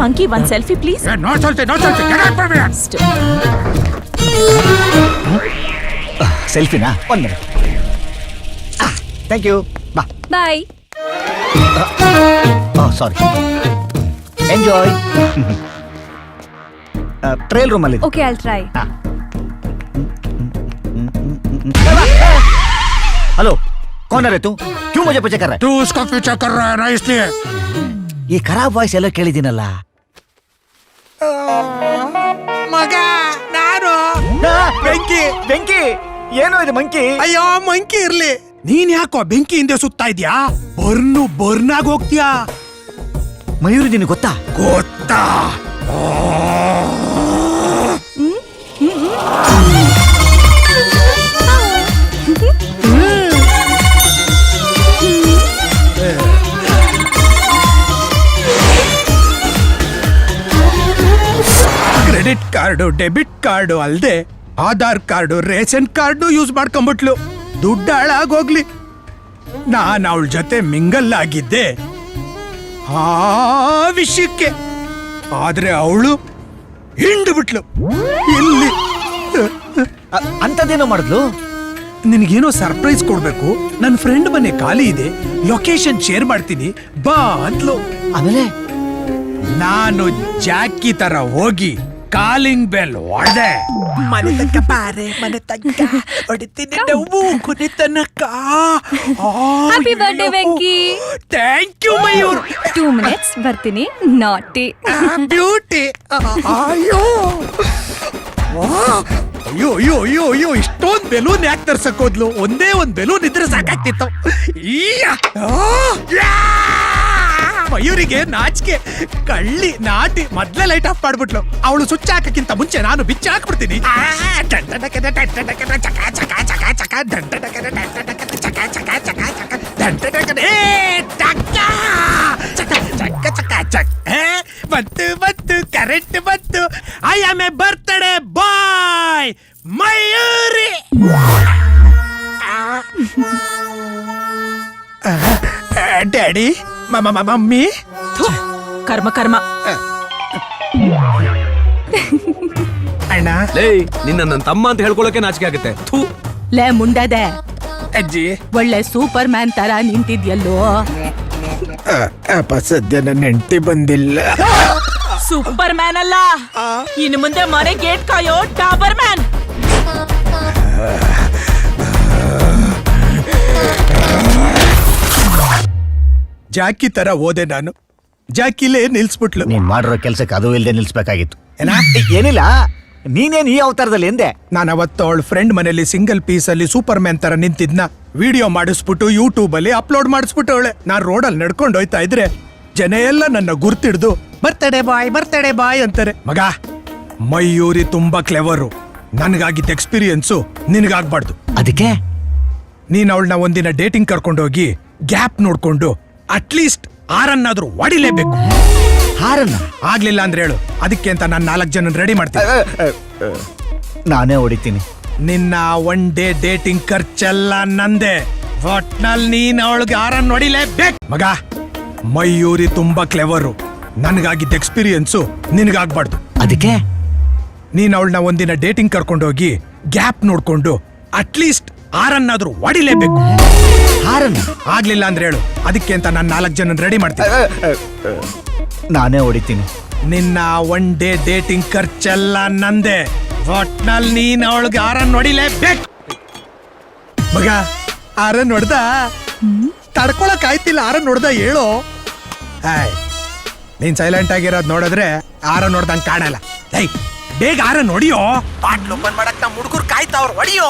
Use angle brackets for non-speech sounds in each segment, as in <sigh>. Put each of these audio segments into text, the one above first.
Monkey ಒಂದ್ selfie please ನೋಡ್ ಸೊಲ್ತೆ ನೋಡ್ ಸೊಲ್ತೆ get out from here. ಸೆಲ್ಫಿನಾ ಒಂದ್ ಮಿನಿಟ್ ಥ್ಯಾಂಕ್ ಯು ಬಾ bye oh sorry enjoy trail ರೂಮಲ್ಲಿ ಓಕೆ ಐಲ್ ಟ್ರೈ हेलो कौन है तू क्यों मुझे पीछे कर रहा तू उसको पीछा कर रहा है ना इसलिए है ಈ ಖರಾಬ್ ವಾಯ್ಸ್ ಎಲ್ಲ ಕೇಳಿದ್ದೀನಲ್ಲ ಮಗ ನಾನು? ಬೆಂಕಿ ಬೆಂಕಿ. ಏನೋ ಇದು ಮಂಕಿ? ಅಯ್ಯೋ ಮಂಕಿ ಇರ್ಲಿ. ನೀನ್ ಯಾಕೋ ಬೆಂಕಿ ಹಿಂದೆ ಸುತ್ತಾ ಇದ್ಯಾ? ಬರ್ನು ಬರ್ನಾಗ್ ಹೋಗ್ತೀಯಾ? ಮಯೂರಿ ನಿನ್ ಗೊತ್ತಾ? ಗೊತ್ತಾ? ಕಾರ್ಡು ಡೆಬಿಟ್ ಕಾರ್ಡು ಅಲ್ದೆ Aadhaar card ration card use ಮಾಡ್ಕೊಂಬಿಟ್ಲು. ದುಡ್ಡು ಹಾಳಾಗೋಗ್ಲಿ. ನಾನು ಅವಳ ಜೊತೆ ಮಿಂಗಲ್ ಆಗಿದ್ದೆ ಆ ವಿಷಯಕ್ಕೆ. ಆದ್ರೆ ಅವಳು ಹಿಂಡು ಬಿಟ್ಲು ಇಲ್ಲಿ. ಅಂತದೇನೋ ಅಂಥದ್ದೇನೋ ಮಾಡಿದ್ಲು? ನಿನಗೇನೋ ಸರ್ಪ್ರೈಸ್ ಕೊಡ್ಬೇಕು? ನನ್ನ ಫ್ರೆಂಡ್ ಮನೆ ಖಾಲಿ ಇದೆ. ಲೊಕೇಶನ್ ಶೇರ್ ಮಾಡ್ತೀನಿ. ಬಾ ಅಂತ್ಲು ಆಮೇಲೆ? ನಾನು ಜಾಕಿ ತರ ಹೋಗಿ ಕಾಲಿಂಗ್ ಬೆಲ್ ಹೊಡೆದೆ ಮನೆ ತನಕ ಬಾರೆ ಮನೆ ತನಕ. ಹೊಡಿತೀನಿ ನೋವು ಕೊನೆ ತನಕ. Happy birthday, Venki. Thank you Mayur two minutes ಬರ್ತೀನಿ ನಾಟಿ ಬ್ಯೂಟಿ ಅಯ್ಯೋ. ಅಯ್ಯೋ ಅಯ್ಯೋ ಅಯ್ಯೋ ಅಯ್ಯೋ ಇಷ್ಟೊಂದ್ ಬೆಲೂನ್ ಯಾಕೆ ತರ್ಸಕ್ ಹೋದ್ಲು? ಒಂದೇ ಒಂದ್ ಬೆಲೂನ್ ಇದ್ರೆ ಸಾಕಾಗ್ತಿತ್ತು. ಈಯ. ಆ. ಯಾ. ಮಯೂರಿಗೆ ನಾಚಿಕೆ ಕಳ್ಳಿ ನಾಟಿ ಮೊದ್ಲೇ ಲೈಟ್ ಆಫ್ ಮಾಡ್ಬಿಟ್ಲು ಅವಳು ಸ್ವಿಚ್ ಹಾಕಕ್ಕಿಂತ ಮುಂಚೆ ನಾನು ಬಿಚ್ಚ ಹಾಕ್ಬಿಡ್ತೀನಿ ಆ, ದಂಡಡಕದ ದಂಡಡಕದ ಚಕ ಚಕ ಚಕ ಚಕ ದಂಡಡಕದ ದಂಡಡಕದ ಚಕ ಚಕ ಚಕ ಚಕ ದಂಡಡಕದ ಏ ಚಕ ಚಕ ಚಕ ಚಕ ಚಕ್ ಏ, ಬಂತು ಬಂತು ಕರೆಂಟ್ ಬಂತು I am a birthday boy Mayuri daddy mummy? ಥು, ಕರ್ಮ ಕರ್ಮ. ಅಣ್ಣ. ಲೇ ನಿನ್ನ ನನ್ನ ತಮ್ಮ ಅಂತ ಹೇಳ್ಕೊಳಕ್ಕೆ ನಾಚಿಕೆ ಆಗುತ್ತೆ. ಥೂ. ಲೇ ಮುಂಡದೆ. ಅಜ್ಜಿ. ಒಳ್ಳೆ ಸೂಪರ್ ಮ್ಯಾನ್ ತರ ನಿಂತಿದ್ಯಲ್ಲೋ. ಅಪ್ಪ ಸದ್ಯ ನನ್ನ ಹೆಂಡತಿ ಬಂದಿಲ್ಲ. ಸೂಪರ್ ಮ್ಯಾನ್ ಅಲ್ಲ ಇನ್ನು ಮುಂದೆ ಮನೆ ಗೇಟ್ ಕಾಯೋ ಡಾಬರ್ ಮ್ಯಾನ್ ಜಾಕಿ ತರ ಓದೆ ನಾನು. ಜಾಕಿಲೇ ನಿಲ್ಸ್ಬಿಟ್ಲು. ನೀನ್ ಮಾಡಿರೋ ಕೆಲ್ಸಕ್ಕೆ ಅದು ಇಲ್ಲದೆ ನಿಲ್ಸ್ಬೇಕಾಗಿತ್ತು. ಏನ? ಏನಿಲ್ಲ? ನೀನೇನು ಈ ಅವತಾರದಲ್ಲಿ ಎಂದೆ? ನಾನು ಅವತ್ತು ಅವಳ ಫ್ರೆಂಡ್ ಮನೆಯಲ್ಲಿ ಸಿಂಗಲ್ ಪೀಸ್ ಅಲ್ಲಿ ಸೂಪರ್ ಮ್ಯಾನ್ ತರ ನಿಂತಿದ್ನ. ವಿಡಿಯೋ ಮಾಡಿಸ್ಬಿಟ್ಟು ಯೂಟ್ಯೂಬ್ ಅಲ್ಲಿ ಅಪ್ಲೋಡ್ ಮಾಡಿಸ್ಬಿಟ್ಟು ಅವಳೆ. ನಾನ್ ರೋಡಲ್ಲಿ ನಡ್ಕೊಂಡು ಹೋಯ್ತಾ ಇದ್ರೆ ಜನ ಎಲ್ಲ ನನ್ನ ಗುರ್ತಿಡ್ದು ಬರ್ತಡೆ ಬಾಯ್ ಬರ್ತಡೆ ಬಾಯ್ ಅಂತಾರೆ. ಮಗ ಮಯೂರಿ ತುಂಬಾ ಕ್ಲೆವರು ನನಗಾಗಿದ್ದ ಎಕ್ಸ್ಪೀರಿಯನ್ಸು ನಿನಗಾಗ್ಬಾರ್ದು. ಅದಕ್ಕೆ? ನೀನ್ ಅವಳನ್ನ ಒಂದಿನ ಡೇಟಿಂಗ್ ಕರ್ಕೊಂಡೋಗಿ ಗ್ಯಾಪ್ ನೋಡ್ಕೊಂಡು ಅಟ್ಲೀಸ್ಟ್ ಆರನ್ನಾದ್ರೂ ಹೊಡಿಲೇಬೇಕು ಹಾರನ್ನ? ಆಗ್ಲಿಲ್ಲ ಅಂದ್ರೆ ಹೇಳು. ಅದಕ್ಕೆ ಅಂತ ನಾನು ನಾಲ್ಕು ಜನ ರೆಡಿ ಮಾಡ್ತೀನಿ. ನಾನೇ ಹೊಡಿತೀನಿ. ನಿನ್ನ ಒನ್ ಡೇ ಡೇಟಿಂಗ್ ಖರ್ಚೆಲ್ಲ ನಂದೆ. ಒಟ್ನಲ್ಲಿ ನೀನ್ ಅವಳಿಗೆ ಆರನ್ ಹೊಡಿಲೇಬೇಕು ಮಗ ಮಯೂರಿ ತುಂಬಾ ಕ್ಲೆವರು ನನಗಾಗಿದ್ದ ಎಕ್ಸ್ಪೀರಿಯನ್ಸು ನಿನಗಾಗ್ಬಾರ್ದು. ಅದಕ್ಕೆ? ನೀನ್ ಅವಳನ್ನ ಒಂದಿನ ಡೇಟಿಂಗ್ ಕರ್ಕೊಂಡೋಗಿ ಗ್ಯಾಪ್ ನೋಡ್ಕೊಂಡು ಅಟ್ಲೀಸ್ಟ್ ಆರನ್ನಾದ್ರೂ ಹೊಡಿಲೇಬೇಕು ಹಾರನ್ನ? ಆಗ್ಲಿಲ್ಲ ಅಂದ್ರೆ ಹೇಳು. ಅದಕ್ಕೆ ಅಂತ ನಾನು ನಾಲ್ಕು ಜನ ರೆಡಿ ಮಾಡ್ತೀನಿ. ನಾನೇ ಹೊಡಿತೀನಿ. ನಿನ್ನ ಒನ್ ಡೇ ಡೇಟಿಂಗ್ ಖರ್ಚೆಲ್ಲ ನಂದೆ. ಒಟ್ನಲ್ಲಿ ನೀನ್ ಅವಳಿಗೆ ಆರನ್ ಹೊಡಿಲೇಬೇಕು. ಮಗ ಆರನ್ ಹೊಡ್ದ? ತಡ್ಕೊಳಕ್ ಆಯ್ತಿಲ್ಲ ಆರನ್ ಹೊಡೆದ ಹೇಳು. ಹಾಯ್ ನೀನ್ ಸೈಲೆಂಟ್ ಆಗಿರೋದ್ ನೋಡಿದ್ರೆ ಆರನ್ ನೋಡ್ದಂಗ್ ಕಾಣಲ್ಲ. ಹೈ ಬೇಗ ಆರ ನೋಡಿಯೋ ಬಾಟ್ಲು ಓಪನ್ ಮಾಡಕ್ ನಮ್ಮ ಹುಡುಗರು ಕಾಯ್ತಾವ್ರು ಹೊಡಿಯೋ.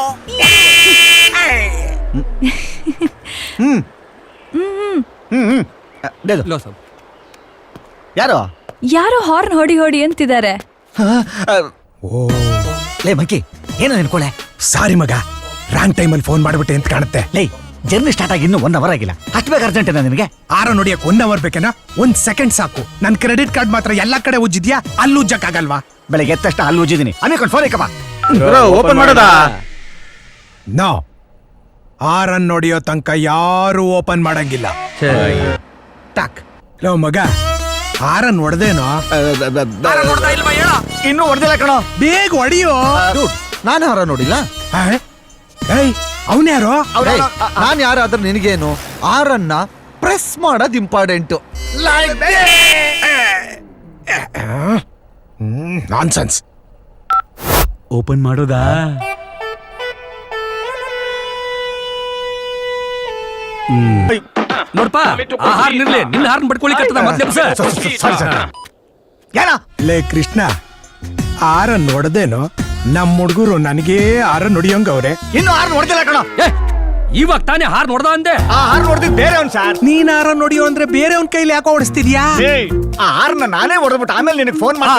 ಹ್ಮ್. ಹ್ಮ್ ಅ, ಬೇಗ. ಲೋ ಸಾಬ್ ಯಾರು? ಯಾರೋ ಹಾರ್ನ್ ಹೊಡಿ ಹೊಡಿ ಅಂತಿದ್ದಾರೆ. ಓ. ಲೇ ಮಂಕಿ ಏನೋ ನೆನ್ಕೊಳೆ ಸಾರಿ ಮಗ ರಾಂಗ್ ಟೈಮಲ್ಲಿ ಫೋನ್ ಮಾಡ್ಬಿಟ್ಟೆ ಅಂತ ಕಾಣುತ್ತೆ. ಲೇ ಜರ್ನಿ ಸ್ಟಾರ್ಟ್ ಆಗಿ ಇನ್ನೂ ಒನ್ ಅವರ್ ಆಗಿಲ್ಲ. ಅಷ್ಟು ಬೇಗ ಅರ್ಜೆಂಟ್ ನಿನಗೆ? ಆರ ನೋಡಿಯಕ್ ಒನ್ ಅವರ್ ಬೇಕೇನಾ? ಒಂದ್ ಸೆಕೆಂಡ್ ಸಾಕು. ನನ್ ಕ್ರೆಡಿಟ್ ಕಾರ್ಡ್ ಮಾತ್ರ ಎಲ್ಲಾ ಕಡೆ ಉಜ್ಜಿದ್ಯಾ? ಅಲ್ಲಿ ಉಜ್ಜಕ್ಕಾಗಲ್ವಾ? ಬೆಳಗ್ಗೆ ಎದ್ದ ತಕ್ಷಣ ಅಲ್ಲಿ ಉಜ್ಜಿದ್ದೀನಿ. ಅನೇಕ ಫೋನ್ ಇಕ್ಕಪ್ಪ ಓಪನ್ ಮಾಡೋದಾ? ನೋ ಆರನ್ ನೋಡಿಯೋ ತನಕ ಯಾರು ಓಪನ್ ಮಾಡಂಗಿಲ್ಲ. ಟಕ್. ಲೋ ಮಗ. ಆರನ್ ಹೊಡೆದೇನೋ? ಇನ್ನೂ ಹೊಡೆದಿಲ್ಲ ಕಣೋ. ಬೇಗ ಹೊಡಿಯೋ? ನಾನು ಹಾರ ನೋಡಿಲ್ಲ. ಏಯ್ ಅವನ್ಯಾರೋ ಯಾರು? ಯಾರಾದ್ರೂ ನಿನಗೇನು? ಆರನ್ನ ಪ್ರೆಸ್ ಮಾಡೋದ್ ಇಂಪಾರ್ಟೆಂಟ್. ನಾನ್ಸೆನ್ಸ್ ಓಪನ್ ಮಾಡೋದಾ? ನೋಡ್ಪ ಆ ಹಾರ್ನ್ ಇರ್ಲಿ ನಿನ್ನ ಹಾರ್ನ್ ಬಡ್ಕೊಳ್ಳಿಕತ್ತದ ಮೊದ್ಲೇ ಸರ್ ಏನ ಲೇ ಕೃಷ್ಣ ಆರ ನೋಡದೇನು? ನಮ್ಮ ಹುಡುಗರು ನನಗೆ ಆರ ಅವ್ರೆ ಇನ್ನು ಆರು ಹೊಡೆದಿಲ್ಲ ಕಣ. ಇವಾಗ ತಾನೇ ಹಾರ್ನ್ ನೋಡ್ದ ಅಂದೆ. ಆ ಆರು ನೋಡ್ದಿದ್ ಬೇರೆ ಅವ್ನು ಸರ್. ನೀನ್ ಆರ ನೋಡಿಯೋ ಅಂದ್ರೆ ಬೇರೆಯವನ್ ಕೈಲಿ ಯಾಕೋ ಓಡಿಸ್ತಿದ್ಯಾ ಆ ಹಾರ್ನ ನಾನೇ ಹೊಡೆದ್ಬಿಟ್ಟು ಆಮೇಲೆ ನಿನಗೆ ಫೋನ್ ಮಾಡ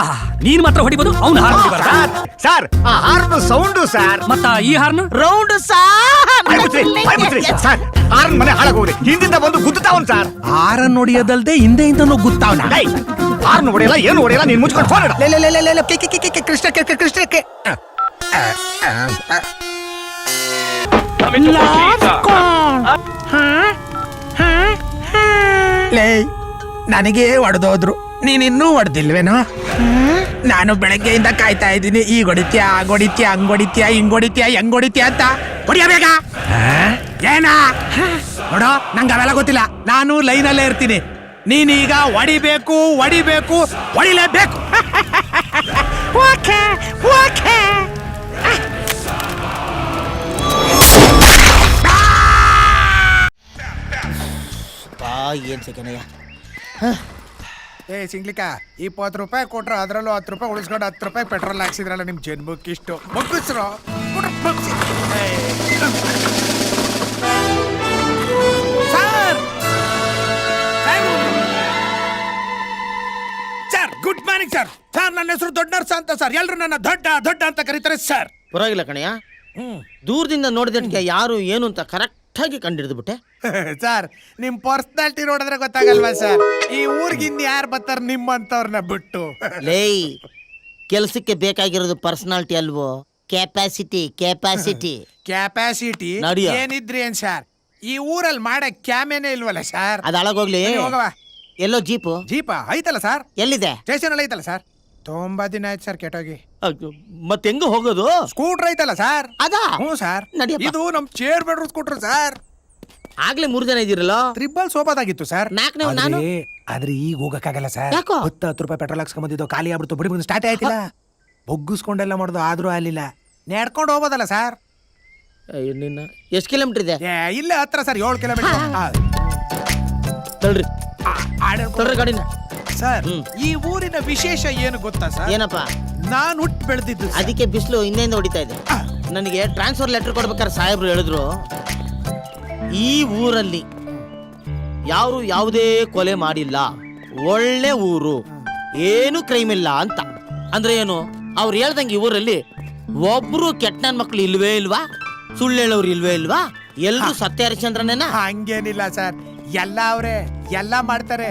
ನೀನ್ ಮಾತ್ರ ಹೊಡಿಬೋದು ಅವ್ನ ಹಾರ್ನ್ ಹೊಡಿಬಾರ್ದಾ? ಸರ್ ಆ ಹಾರ್ನ್ ಸೌಂಡ್ ಸರ್. ಮತ್ತ ಈ ಹಾರ್ನ್? Round sir. ಮುಚ್ಚ್ರಿ, ಬಾಯ್ ಮುಚ್ಚ್ರಿ. ಸರ್ ಹಾರ್ನ್ ಮನೆ ಹಾಳಾಗೋಗ್ರಿ ಹಿಂದಿಂದ ಬಂದು ಗುದ್ದಾವನ್ ಸರ್. ಹಾರನ್ ನೋಡ್ಯದಲ್ದೆ ಹಿಂದೆಯಿಂದನೂ ಗುತ್ತಾವನ ಏಯ್, ಹಾರ್ನ್ ಹೊಡೆಯಲ್ಲ ಏನು ಹೊಡೆಯಲ್ಲ ನೀನ್ ಮುಚ್ಕೊಂಡು ಫೋನ್ ಇಡ. Krishna K, K, Krishna K. ಲೇ ನನಗೆ ಹೊಡೆದೋದ್ರು ನೀನ್ ಇನ್ನೂ ಹೊಡೆದಿಲ್ವೇನೋ ನಾನು ಬೆಳಗ್ಗೆಯಿಂದ ಕಾಯ್ತಾ ಇದ್ದೀನಿ ಈಗ ಹೊಡಿತ್ಯಾ ಆಗ ಹೊಡಿತ್ಯ ಹಂಗ್ ಹೊಡಿತ್ಯ ಹಿಂಗ್ ಹೊಡಿತ್ಯ ಹೆಂಗ್ ಹೊಡಿತೀಯಾ ಅಂತ. ಹೊಡಿಯ ಬೇಗ. ಏನ? ನೋಡೋ ನಂಗೆ ಅವೆಲ್ಲ ಗೊತ್ತಿಲ್ಲ. ನಾನು ಲೈನಲ್ಲೇ ಇರ್ತೀನಿ. ನೀನೀಗ ಹೊಡಿಬೇಕು ಹೊಡಿಬೇಕು ಹೊಡಿಲೇಬೇಕು. Okay okay. ಏನ್ ಸೆಕೆಂಡಯ್ಯ ಏ ಸಿಂಗ್ಲಿಕ ಇಪ್ಪತ್ತು ರೂಪಾಯಿ ಕೊಟ್ರೆ ಅದರಲ್ಲೂ ಹತ್ತು ರೂಪಾಯಿ ಉಳಿಸ್ಕೊಂಡು ಹತ್ತು ರೂಪಾಯಿ ಪೆಟ್ರೋಲ್ ಹಾಕ್ಸಿದ್ರಲ್ಲ ನಿಮ್ ಜನ್ಮಕ್ಕೆ ಇಷ್ಟು ಬಗ್ಗಿಸ್ರು sir! Sir! Good morning sir. Sir ನನ್ನ ಹೆಸರು ದೊಡ್ಡ ನರ್ಸ ಅಂತ ಸರ್. ಎಲ್ಲರೂ ನನ್ನ ದೊಡ್ಡ ದೊಡ್ಡ ಅಂತ ಕರೀತಾರೆ ಸರ್. ಪರವಾಗಿಲ್ಲ ಕಣಯ್ಯ. ದೂರದಿಂದ ನೋಡಿದಟ್ಗೆ ಯಾರು ಏನು ಅಂತ ಕರೆಕ್ಟ್ ಆಗಿ ಕಂಡಿಡಿದು ಬಿಟ್ಟೆ ಸರ್ <laughs> ನಿಮ್ ಪರ್ಸನಾಲಿಟಿ ನೋಡಿದ್ರೆ ಗೊತ್ತಾಗಲ್ವಾ ಸರ್ ಈ ಊರಿಗಿಂದ ಯಾರು ಬರ್ತಾರ ನಿಮ್ಮಂತವ್ರನ್ನ ಬಿಟ್ಟು? <laughs> ಲೇಯ್ ಕೆಲಸಕ್ಕೆ ಬೇಕಾಗಿರೋದು ಪರ್ಸನಾಲಿಟಿ ಅಲ್ವೋ? ಕೆಪಾಸಿಟಿ ಕೆಪಾಸಿಟಿ ಕೆಪಾಸಿಟಿ ನಡಿಯ. ಏನಿದ್ರಿ ಏನ್ ಸರ್ ಈ ಊರಲ್ಲಿ ಮಾಡಕ್ ಕ್ಯಾಮೇನೆ ಇಲ್ವಲ್ಲ ಸರ್ ಅದು ಅಳಗೋಗ್ಲಿ. ಹೋಗವ. ಎಲ್ಲೋ ಜೀಪು? ಜೀಪ ಐತಲ್ಲ ಸರ್ ಎಲ್ಲಿದೆ? ಸ್ಟೇಷನ್ ಅಲ್ಲಿ ಐತಲ್ಲ ಸರ್ ತುಂಬಾ ದಿನ ಆಯ್ತು ಸರ್ ಕೆಟ್ಟೋಗಿ. ಮತ್ತೆ ಹೆಂಗ ಹೋಗೋದು? ಸ್ಕೂಟರ್ ಐತಲ್ಲ ಸರ್? ಅದಾ? ಹ್ಞೂ ಸರ್. ನಡಿಯಪ್ಪ. ಇದು ನಮ್ ಚೇರ್ ಬೆಡ್ರೂಮ್ ಸ್ಕೂಟ್ರ್ ಸರ್. ಆಗ್ಲೇ ಮೂರ್ ಜನ ಇದೀರಲ್ಲ ತ್ರಿಬಲ್ ಸೋಪಾದಾಗಿತ್ತು ಸರ್. ನಾಲ್ಕನೇ ನಾನು? ಆದ್ರೆ ಈಗ ಹೋಗಕ್ಕಾಗಲ್ಲ ಸರ್. ಯಾಕೋ? ಹತ್ತು ಹತ್ತು ರೂಪಾಯಿ ಪೆಟ್ರೋಲ್ ಹಾಕ್ಸ್ಕೊಂಬಂದಿದ್ದು ಖಾಲಿ ಆಗ್ಬಿಡ್ತು ಬಿಡಿ ಬಂದು ಸ್ಟಾರ್ಟ್ ಆಯ್ತಿಲ್ಲ. ಬೊಗ್ಗಿಸ್ಕೊಂಡೆಲ್ಲ ಮಾಡೋದು ಆದ್ರೂ ಆಗ್ಲಿಲ್ಲ. ನಡ್ಕೊಂಡು ಹೋಗೋದಲ್ಲ ಸರ್? ಅಯ್ಯೋ, ನಿನ್ನ ಎಷ್ಟು ಕಿಲೋಮೀಟರ್ ಇದೆ? ಇಲ್ಲ ಇಲ್ಲೇ ಹತ್ರ ಸರ್ ಏಳು ಕಿಲೋಮೀಟರ್ ತಳ್ರಿ. ತಳ್ರಿ ಗಾಡಿನ. Sir hmm. ಈ ಊರಿನ ವಿಶೇಷ ಏನು ಗೊತ್ತಾ ಸರ್? ಏನಪ್ಪ? ನಾನು ಹುಟ್ಟು ಬೆಳೆದಿದ್ದು ಅದಕ್ಕೆ ಬಿಸಿಲು ಇನ್ನೇನು ಹೊಡಿತಾ ಇದೆ? ನನಗೆ ಟ್ರಾನ್ಸ್ಫರ್ ಲೆಟರ್ ಕೊಡ್ಬೇಕಾದ್ರೆ ಸಾಹೇಬ್ರು ಹೇಳಿದ್ರು ಈ ಊರಲ್ಲಿ ಯಾರು ಯಾವುದೇ ಕೊಲೆ ಮಾಡಿಲ್ಲ. ಒಳ್ಳೆ ಊರು ಏನು ಕ್ರೈಮ್ ಇಲ್ಲ ಅಂತ. ಅಂದ್ರೆ ಏನು? ಅವ್ರು ಹೇಳ್ದಂಗೆ ಈ ಊರಲ್ಲಿ ಒಬ್ರು ಕೆಟ್ಟ ಮಕ್ಳು ಇಲ್ವೇ ಇಲ್ವಾ? ಸುಳ್ಳು ಹೇಳೋರು ಇಲ್ವೇ ಇಲ್ವಾ? ಎಲ್ಲರೂ ಸತ್ಯ ಹರಿಶ್ಚಂದ್ರನೇನ ಹಂಗೇನಿಲ್ಲ ಸರ್. ಎಲ್ಲ ಅವ್ರೆ ಎಲ್ಲ ಮಾಡ್ತಾರೆ.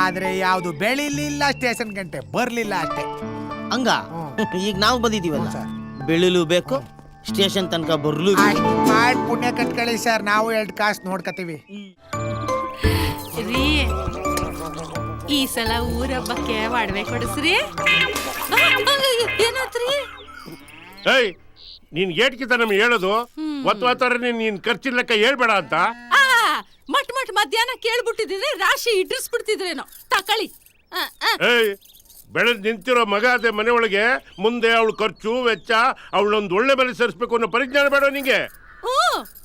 ಆದ್ರೆ ಯಾವ್ದು ಬೆಳಿಲಿಲ್ಲ ಸ್ಟೇಷನ್ ಗಂಟೆ. ಬರ್ಲಿಲ್ಲ ಅಷ್ಟೇ. ಹಂಗ? <laughs> ಈಗ ನಾವು ಬಂದಿದೀವಲ್ಲ ಹ್ಞೂ ಸರ್. ಬೆಳಿಲು ಬೇಕು ಸ್ಟೇಷನ್ ತನಕ ಬರ್ಲು ಮಾಡ್ ಪುಣ್ಯ ಕಟ್ಕೊಳ್ಳಿ ಸರ್. ನಾವು ಎರಡು ಕಾಸು ನೋಡ್ಕತೀವಿ ರೀ ಈ ಸಲ ಊರ ಹಬ್ಬಕ್ಕೆ ಒಡವೆ ಕೊಡಿಸ್ರಿ. ಏನಾತ್ರಿ? ಏಯ್ ನೀನ್ ಏಟ್ಕಿತ ನಮ್ಗೆ ಹೇಳೋದು ಒತ್ತು ಒತ್ತಾರೆ ನೀನ್ ನೀನ್ ಖರ್ಚಿನ ಲೆಕ್ಕ ಹೇಳ್ಬೇಡ ಅಂತ. ಆ ಮಟ್ ಮಧ್ಯಾಹ್ನ ಕೇಳ್ಬಿಟ್ಟಿದ್ರೆ ರಾಶಿ ಇಟ್ಟಿಸ್ಬಿಡ್ತಿದ್ರೇನೋ ತಕಳಿ ಆ, ಆ. ಏಯ್ ಬೆಳೆದ್ ನಿಂತಿರೋ ಮಗ ಅದೇ ಮನೆ ಒಳಗೆ ಮುಂದೆ ಅವಳು ಖರ್ಚು ವೆಚ್ಚ ಅವಳೊಂದು ಒಳ್ಳೆ ಬೆಲೆ ಸೇರಿಸ್ಬೇಕು ಅನ್ನೋ ಪರಿಜ್ಞಾನ ಬೇಡ ನಿಂಗೆ. ಓ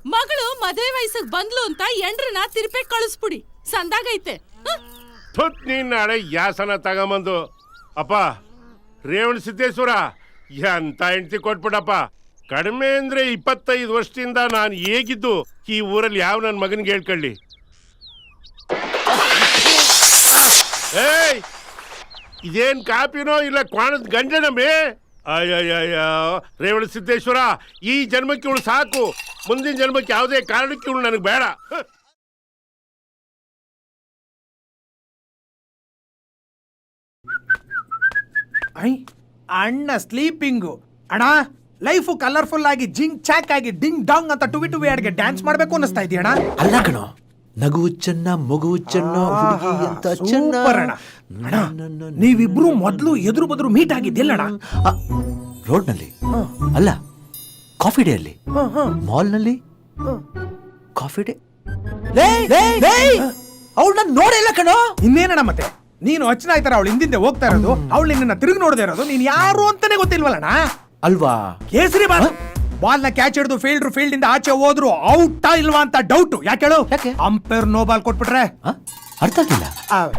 ಮಗಳು ಮದುವೆ ವಯಸ್ಸಿಗೆ ಬಂದ್ಲು ಅಂತ ಎಂಡ್ರನ್ನ ತಿರುಪೆ ಕಳಿಸ್ಬಿಡಿ. ಸಂದಾಗೈತೆ ಹ? ಥುತ್ ನೀನ್ ನಾಳೆ ಯಾಸನ ತಗೊಂಬಂದು. ಅಪ್ಪ ರೇವಣ ಸಿದ್ದೇಶ್ವರ ಎಂತ ಹೆಂಡತಿ ಕೊಟ್ಬಿಡಪ್ಪ. ಕಡಿಮೆ ಅಂದ್ರೆ ಇಪ್ಪತ್ತೈದು ವರ್ಷದಿಂದ ನಾನು ಹೇಗಿದ್ದು ಈ ಊರಲ್ಲಿ ಯಾವ ನನ್ನ ಮಗನಿಗೆ ಹೇಳ್ಕೊಳ್ಳಿ. ಏಯ್! ಇದೇನ್ ಕಾಪಿನೋ ಇಲ್ಲ ಕ್ವಾಣದ ಗಂಡನಮ್ಮೆ ಅಯ್ಯಯ್ಯಯ್ಯ ರೇವಣ ಸಿದ್ದೇಶ್ವರ ಈ ಜನ್ಮಕ್ಕೆ ಇವಳು ಸಾಕು. ಮುಂದಿನ ಜನ್ಮಕ್ಕೆ ಯಾವುದೇ ಕಾರಣಕ್ಕೆ ಇವಳು ನನಗೆ ಬೇಡ. ಐ ಅಣ್ಣ ಸ್ಲೀಪಿಂಗು. ಅಣ್ಣ ಲೈಫು ಕಲರ್ಫುಲ್ ಆಗಿ ಜಿಂಗ್ ಚಾಕ್ ಆಗಿ ಡಿಂಗ್ ಡಾಂಗ್ ಅಂತ ಟುವಿ ಟುವಿ ಅಡ್ಗೆ ಡ್ಯಾನ್ಸ್ ಮಾಡಬೇಕು ಅನ್ನಿಸ್ತಾ ಇದೆಯಣ್ಣ ಅಲ್ಲ ಕಣೋ ನಗುವು ಚೆನ್ನ ಮಗುವು ಚೆನ್ನ ಹುಡುಗಿ ಅಂತ ಚೆನ್ನ ನೀವಿಬ್ರು ಮೊದಲು ಎದುರು ಬದ್ರು ಮೀಟ್ ರೋಡ್ ರೋಡ್ನಲ್ಲಿ. ಅಲ್ಲ ಕಾಫಿ ಡೇ ಅಲ್ಲಿ. ಮಾಲ್ನಲ್ಲಿ. Coffee Day. ಅವಳನ್ನ ನೋಡಿಲ್ಲ ಕಣೋ. ಇನ್ನೇನಣ್ಣ ಮತ್ತೆ? ನೀನು ಅಚ್ಚನ ಆಯ್ತಾರ ಅವಳು ಹಿಂದಿಂದೆ ಹೋಗ್ತಾ ಇರೋದು ಅವಳು ನಿನ್ನ ತಿರುಗಿ ನೋಡದೆ ಇರೋದು ನೀನ್ ಯಾರು ಅಂತಾನೆ ಗೊತ್ತಿಲ್ವಲ್ಲಣ್ಣ? ಅಲ್ವಾ? ಕೇಸರಿ ಬಾಲ್ ಬಾಲ್ನ ಕ್ಯಾಚ್ ಹಿಡಿದು ಫೀಲ್ಡರ್ ಫೀಲ್ಡ್ ಇಂದ ಆಚೆ ಹೋದ್ರು. ಔಟಾ ಇಲ್ವಾ ಅಂತ ಡೌಟ್ ಯಾಕೆ ಹೇಳು? ಯಾಕೆ? ಅಂಪೈರ್ ನೋ ಬಾಲ್ ಕೊಟ್ಬಿಟ್ರೆ? ಅರ್ಥ ಆಗಿಲ್ಲ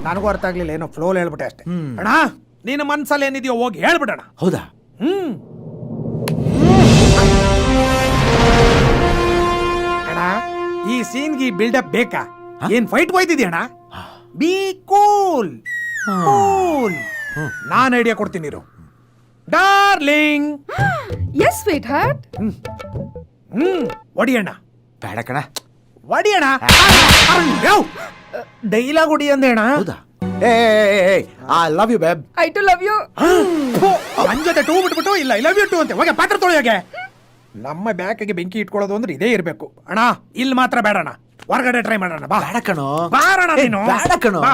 ನನಗೂ ಅರ್ಥ ಆಗ್ಲಿಲ್ಲ. ಏನೋ ಫ್ಲೋ ಹೇಳ್ಬಿಟ್ಟೆ ಅಷ್ಟೇ. ಅಣ್ಣ ನಿನ್ನ ಮನ್ಸಲ್ಲಿ ಏನಿದೆಯೋ ಹೋಗಿ ಹೇಳ್ಬಿಡಣ. ಹೌದಾ? ಹ್ಮ್. ಅಣ್ಣ ಈ ಸೀನ್ಗೆ ಬಿಲ್ಡಪ್ ಬೇಕಾ? ಏನ್ ಫೈಟ್ ಹೋಯ್ತಿದ್ಯಣ್ಣ ಬಿ ಕೂಲ್ ಕೂಲ್ ನಾನು ಐಡಿಯಾ ಕೊಡ್ತೀನಿ ಇರು. Darling yes sweetheart hmm ಒಡಿಯಣ್ಣ ಬೇಡ ಕಣ ಒಡಿಯಣ್ಣ ಡೈಲಾಗ್ ಹೊಡಿ ಅಂದೇಣ ಹೌದಾ ಏ I love you babe I too love you ನನ್ ಜೊತೆ ಟೂ ಬಿಟ್ಬಿಟ್ಟು ಇಲ್ಲ ಐ ಲವ್ ಯು ಟೂ ಅಂತೆ ಹೋಗಿ ಪಾತ್ರ ತೊಳೆಯೋಗೆ ನಮ್ಮ ಬ್ಯಾಕಿಗೆ ಬೆಂಕಿ ಇಟ್ಕೊಳ್ಳೋದು ಅಂದ್ರೆ ಇದೇ ಇರ್ಬೇಕು ಅಣ್ಣ ಇಲ್ಲಿ ಮಾತ್ರ ಬೇಡಣ್ಣ ಹೊರಗಡೆ ಟ್ರೈ ಮಾಡೋಣ ಬಾ ಬೇಡ ಕಣೋ ಬಾರಣ ಏ, ನೀನು ಬೇಡ ಕಣೋ. ಬಾ.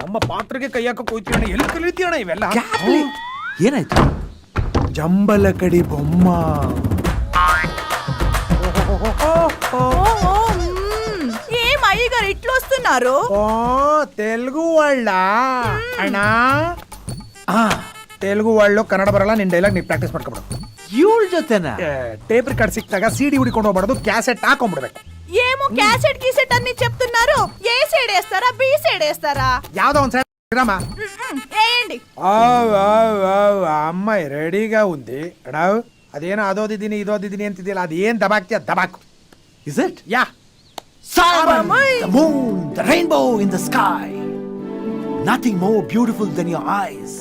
ನಮ್ಮ ಪಾತ್ರಕ್ಕೆ ಕೈ ಹಾಕಕ್ ಹೋಯ್ತೀಯಣ್ಣ ಎಲ್ಲಿ ಕಲಿತೀಯಣ್ಣ ಇವೆಲ್ಲ ಕ್ಯಾಪ್ಲಿ. ಏನಾಯ್ತು ಜಂಬಲ ಕಡಿ ಬೊಮ್ಮ ఏం అయ్యగారు ఇట్లా వస్తున్నారు ఓ తెలుగు వాళ్ళ ಅಣ್ಣ ಹಾ ತೆಲುಗು వాళ్ళు ಕನ್ನಡ ಬರಲ್ಲ ನಿನ್ ಡೈಲಾಗ್ ನೀ ಪ್ರಾಕ್ಟೀಸ್ ಮಾಡ್ಕೊಬಿಡು ಇವಳ ಜೊತೆನಾ ಟೇಪ್ ರಿಕಾರ್ಡ್ ಸಿಕ್ತಾಗ ಸಿಡಿ ಹುಡಿಕೊಂಡು ಹೋಗ್ಬಾರ್ದು ಕ್ಯಾಸೆಟ್ ಹಾಕೊಂಡ್ಬಿಡ್ಬೇಕು ఏమో క్యాసెట్ గీసెట్ అన్ని చెప్తున్నారు ఏ సైడ్ వేస్తారా బి సైడ్ వేస్తారా ಯಾವ್ದೋ ಒಂದ್ ಸೈಡ್ డ్రామా వేయండి అమ్మాయి రెడీగా ఉంది రావు అదేనా అదో దిదిని ఇదో దిదిని ఏం తిది అదేం దబాక్తే దబాకు is it yeah The moon, the rainbow in the sky. Nothing more beautiful than your eyes.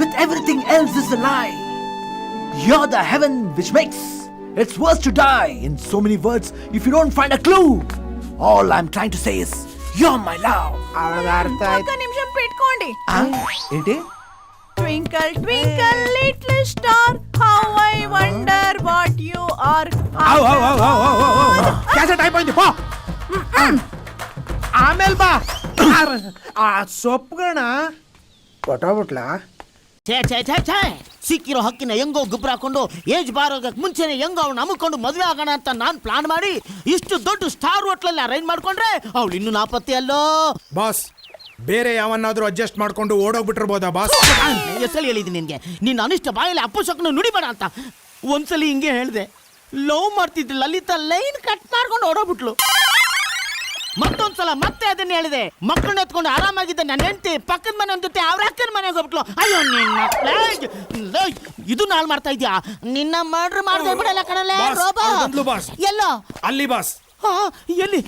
With everything else is a lie. You're the heaven which makes. It's worse to die. In so many words, if you don't find a clue, all I'm trying to say is yo my love ఆవిడ గారితో ఒక్క నిమిషం పెట్టుకోండి. ఏంటి? Twinkle twinkle little star how I wonder what you are ఆవ్ ఆవ్ ఆవ్ ఆవ్ ఆవ్ ఆవ్ క్యాసెట్ అయిపోయింది పో. ఆమెల్ బా. ఆ సొప్పుగానా పొటాబుట్లా? చే చే చే చే ಸಿಕ್ಕಿರೋ ಹಕ್ಕಿನ ಹೆಂಗೋ ಗೊಬ್ಬರ ಹಾಕೊಂಡು ಏಜ್ ಬಾರೋಗಕ್ಕೆ ಮುಂಚೆನೆ ಹೆಂಗೋ ಅವ್ನು ಅಮ್ಕೊಂಡು ಮದುವೆ ಆಗೋಣ ಅಂತ ನಾನು ಪ್ಲಾನ್ ಮಾಡಿ ಇಷ್ಟು ದೊಡ್ಡ ಸ್ಟಾರ್ ಹೋಟ್ಲಲ್ಲಿ ಅರೇಂಜ್ ಮಾಡ್ಕೊಂಡ್ರೆ ಅವ್ಳು ಇನ್ನೂ ನಾಪತ್ತೆ ಅಲ್ಲೋ? ಬಾಸ್ ಬೇರೆ ಯಾವನ್ನಾದ್ರೂ ಅಡ್ಜಸ್ಟ್ ಮಾಡ್ಕೊಂಡು ಓಡೋಗ್ಬಿಟ್ಟಿರ್ಬೋದಾ ಬಾಸ್? ಎಸಲಿ ಹೇಳಿದ್ದೀನಿ ನಿನಗೆ. ನಿನ್ನ ಅನಿಷ್ಟ ಬಾಯಲ್ಲಿ ಅಪ್ಪು ಸೊಕ್ಕನ ನುಡಿಬೇಡ ಅಂತ. ಒಂದ್ಸಲಿ ಹಿಂಗೆ ಹೇಳಿದೆ. ಲವ್ ಮಾಡ್ತಿದ್ಲು ಲಲಿತಾ ಲೈನ್ ಕಟ್ ಮಾಡ್ಕೊಂಡು ಓಡೋಗ್ಬಿಟ್ಲು. ಮತ್ತೊಂದ್ಸಲ ಮತ್ತೆ ಅದನ್ನ ಹೇಳಿದೆ. ಮಕ್ಕಳನ್ನ ಎತ್ಕೊಂಡು ಆರಾಮಾಗಿದ್ದೆ ನನ್ನ ಹೆಂಡತಿ ಪಕ್ಕದ ಮನೆ ಜೊತೆ ಅವ್ರ ಅಕ್ಕನ ಮನೆಗೆ ಹೋಗ್ಬಿಟ್ಲು. ಅಯ್ಯೋ ನಿನ್ನ ಇದು ನಾಲ್ ಮಾಡ್ತಾ ಇದ್ಯಾ? ನಿನ್ನ ಮರ್ಡ್ರ್ ಮಾಡ್ದೆ ಬಿಡಲ್ಲ ಕಣಲೆ ರೋಬೋ. ಎಲ್ಲೋ? ಅಲ್ಲಿ ಬಾಸ್. ಹಾ, ಎಲ್ಲಿ?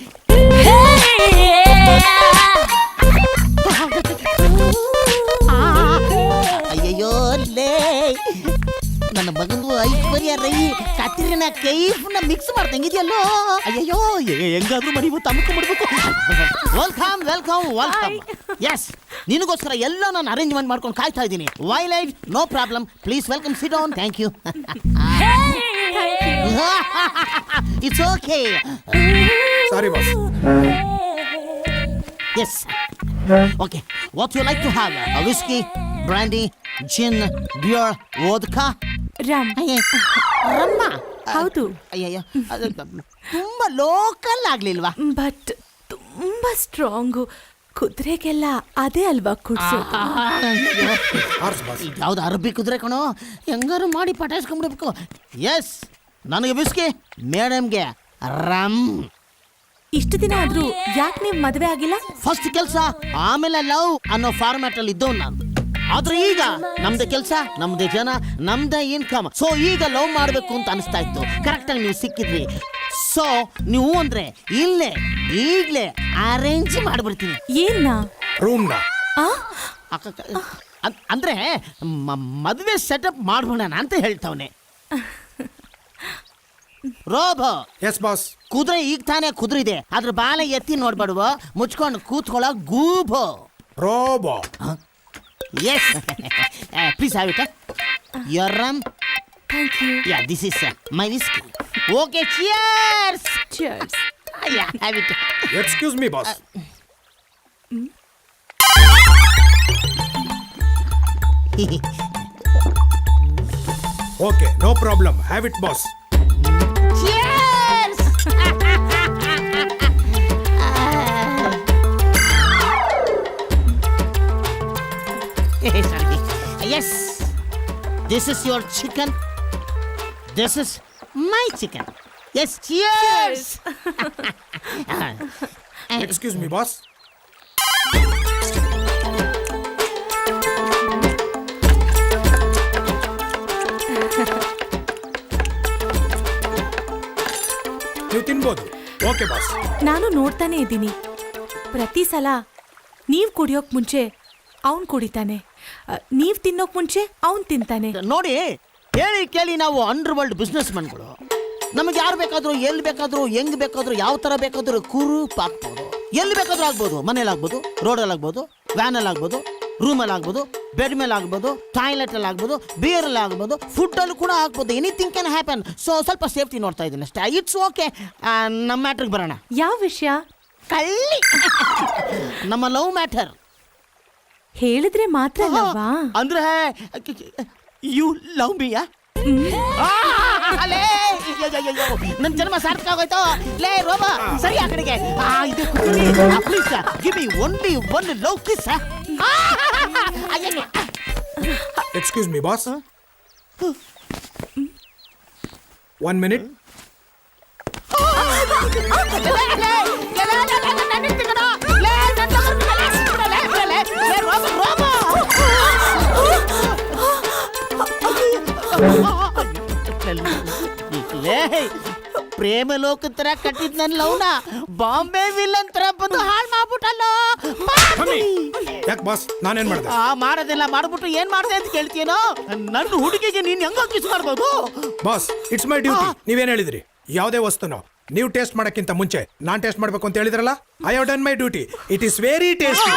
ಅಯ್ಯಯ್ಯೋ ಲೇ. ನನ್ನ ಮಗಂದು ಐಶ್ವರ್ಯ ರೈ. ಕತ್ರಿನ ಕೈಫ್ನ ಮಿಕ್ಸ್ ಮಾಡ್ತಂಗಿದ್ಯಲ್ಲೋ ಅಯ್ಯಯ್ಯೋ ಹೆಂಗಾದ್ರೂ ಮರಿವು ತಮಕು ಮಾಡ್ಬೇಕು. ವೆಲ್ಕಮ್ ವೆಲ್ಕಮ್ ವೆಲ್ಕಮ್ ಎಸ್ ನಿನಗೋಸ್ಕರ ಎಲ್ಲ ನಾನು ಅರೇಂಜ್ಮೆಂಟ್ ಮಾಡ್ಕೊಂಡು ಕಾಯ್ತಾ ಇದ್ದೀನಿ. Why life no problem please welcome sit on thank you it's okay sorry boss yes okay what you like to have A brandy brandy, gin, beer, vodka? Rum ರಮ್ಮ ಹೌದು. ಅಯ್ಯಯ್ಯ ಅದು ತುಂಬಾ ಲೋಕಲ್ ಆಗ್ಲಿಲ್ವಾ? ಬಟ್ ತುಂಬಾ strong ಕುದುರೆಗೆಲ್ಲ ಅದೇ ಅಲ್ವಾ ಕುಡ್ಸೋದು? ಯಾವ್ದು ಅರಬಿ ಕುದುರೆ ಕಣೋ? ಹೆಂಗಾರು ಮಾಡಿ ಪಟಾಯಿಸ್ಕೊಂಡ್ಬಿಡ್ಬೇಕು ಎಸ್ ನನಗೆ ಬಿಸ್ಕಿ ಮೇಡಮ್ಗೆ ರಮ್ ಇಷ್ಟು ದಿನ ಆದ್ರೂ ಯಾಕೆ ನೀವು ಮದುವೆ ಆಗಿಲ್ಲ? ಫಸ್ಟ್ ಕೆಲಸ ಆಮೇಲೆ ಲವ್ ಅನ್ನೋ ಫಾರ್ಮ್ಯಾಟ್ ಅಲ್ಲಿ ಇದ್ದವ್ ನಾನು. ಆದ್ರೆ ಈಗ ನಮ್ದೇ ಕೆಲಸ ನಮ್ದೇ ಜನ ನಮ್ದೇ ಇನ್ಕಮ್ ಸೊ ಈಗ ಲವ್ ಮಾಡ್ಬೇಕು ಅಂತ ಅನಿಸ್ತಾ ಇತ್ತು. ಕರೆಕ್ಟ್ ಆಗಿ ನೀವು ಸಿಕ್ಕಿದ್ರಿ. ಸೊ ನೀವು ಅಂದ್ರೆ ಇಲ್ಲೇ ಈಗ್ಲೇ ಅರೇಂಜ್ ಮಾಡ್ಬಿಡ್ತೀನಿ. ಏನ್ನ ರೂಮ್ನ ಆ? ಅಕ್ಕ- ಅಂದ್ರೆ ಮದುವೆ ಮದ್ವೆ ಸೆಟಪ್ ಮಾಡ್ಬೋಣ ಅಂತ ಹೇಳ್ತವನೆ. ರೋಬೋ. ಎಸ್ ಬಾಸ್ ಕುದುರೆ ಈಗ ತಾನೇ ಕುದುರಿದೆ. ಅದ್ರ ಬಾಲ ಎತ್ತಿ ನೋಡ್ಬೇಡುವ ಮುಚ್ಕೊಂಡು ಕೂತ್ಕೊಳ್ಳೋ ಗೂಬೋ. Robo Yes. <laughs> uh, please have it. Huh? Your rum. Thank you. Yeah, this is uh, my whiskey. Okay, cheers. Cheers. Ah, yeah, have it. Excuse me, boss. Uh, mm. Okay, no problem. Have it, boss. Yes. This is your chicken. This is my chicken. Yes, cheers. Excuse me boss ನೀವು ತಿನ್ಬೋದು okay boss ನಾನು ನೋಡ್ತಾನೆ ಇದ್ದೀನಿ ಪ್ರತಿ ಸಲ ನೀವ್ ಕುಡಿಯೋಕ್ ಮುಂಚೆ ಅವನ್ ಕುಡಿತಾನೆ. ನೀವ್ ತಿನ್ನೋಕ್ ಮುಂಚೆ ಅವನ್ ತಿಂತಾನೆ. ನೋಡಿ ಹೇಳಿ ಕೇಳಿ ನಾವು ಅಂಡರ್ ವರ್ಲ್ಡ್ ಬಿಸ್ನೆಸ್ ಮನ್ಗಳು ನಮಗೆ ಯಾರು ಬೇಕಾದರೂ ಎಲ್ಲಿ ಬೇಕಾದರೂ ಹೆಂಗ್ ಬೇಕಾದರೂ ಯಾವ ತರ ಬೇಕಾದರೂ ಕುರುಪ್ ಆಗ್ಬೋದು ಎಲ್ಲಿ ಬೇಕಾದ್ರೂ ಆಗ್ಬೋದು. ಮನೇಲಿ ಆಗ್ಬೋದು ರೋಡಲ್ಲಿ ಆಗ್ಬೋದು ವ್ಯಾನಲ್ಲಿ ಆಗ್ಬೋದು ರೂಮಲ್ಲಿ ಆಗ್ಬೋದು ಬೆಡ್ ಮೇಲೆ ಆಗ್ಬೋದು ಟಾಯ್ಲೆಟ್ ಅಲ್ಲಿ ಆಗ್ಬೋದು ಬಿಯರ್ ಅಲ್ಲಿ ಆಗ್ಬೋದು ಫುಡ್ ಅಲ್ಲಿ ಕೂಡ ಆಗ್ಬೋದು. ಎನಿಥಿಂಗ್ ಕ್ಯಾನ್ ಹ್ಯಾಪನ್ ಸೊ ಸ್ವಲ್ಪ ಸೇಫ್ಟಿ ನೋಡ್ತಾ ಇದ್ದೀನಿ ಅಷ್ಟೇ. ಇಟ್ಸ್ ಓಕೆ ನಮ್ಮ ಮ್ಯಾಟ್ರಿಗೆ ಬರೋಣ. ಯಾವ ವಿಷಯ? ಕಳ್ಳಿ. <laughs> ನಮ್ಮ ಲವ್ ಮ್ಯಾಟರ್ ಹೇಳಿದ್ರೆ ಮಾತ್ರ ಅಲ್ಲವಾ ಅಂದ್ರೆ ಯು ಲವ್ ಮಿಯಾ ನನ್ ಜನ್ಮ ಸಾರ್ಥಕ ಆಗೋಯ್ತು ಲೇ ರೋಮ ಸರಿ ಆ ಕಡೆಗೆ ಆ, ಇದು please give me only one love kiss excuse me boss one minute Prema Loka ತರ ಕಟ್ಟಿದ್ ನನ್ ಲವ್ನ. ಬಾಂಬೆ ವಿಲನ್ ತರ ಬಂದು ಹಾಳು ಮಾಡ್ಬಿಟ್ಟಲ್ಲ. ಯಾಕೆ ಬಾಸ್? ನಾನೇನ್ ಮಾಡ್ದೆ? ಆ ಮಾಡೋದಿಲ್ಲ ಮಾಡ್ಬಿಟ್ಟು ಏನ್ ಮಾಡ್ದೆ ಅಂತ ಕೇಳ್ತೀನೋ ನನ್ನ ಹುಡುಗಿಗೆ ನೀನ್ ಹೆಂಗ ಕಿಸ್ ಮಾಡ್ಬೋದು? ಬಾಸ್ ಇಟ್ಸ್ ಮೈ ಡ್ಯೂಟಿ ನೀವೇನ್ ಹೇಳಿದ್ರಿ? ಯಾವುದೇ ವಸ್ತುನು. ನೀವು ಟೇಸ್ಟ್ ಮಾಡಕ್ಕಿಂತ ಮುಂಚೆ ನಾನ್ ಟೇಸ್ಟ್ ಮಾಡ್ಬೇಕು ಅಂತ ಹೇಳಿದ್ರಲ್ಲ? I have done my duty it is very tasty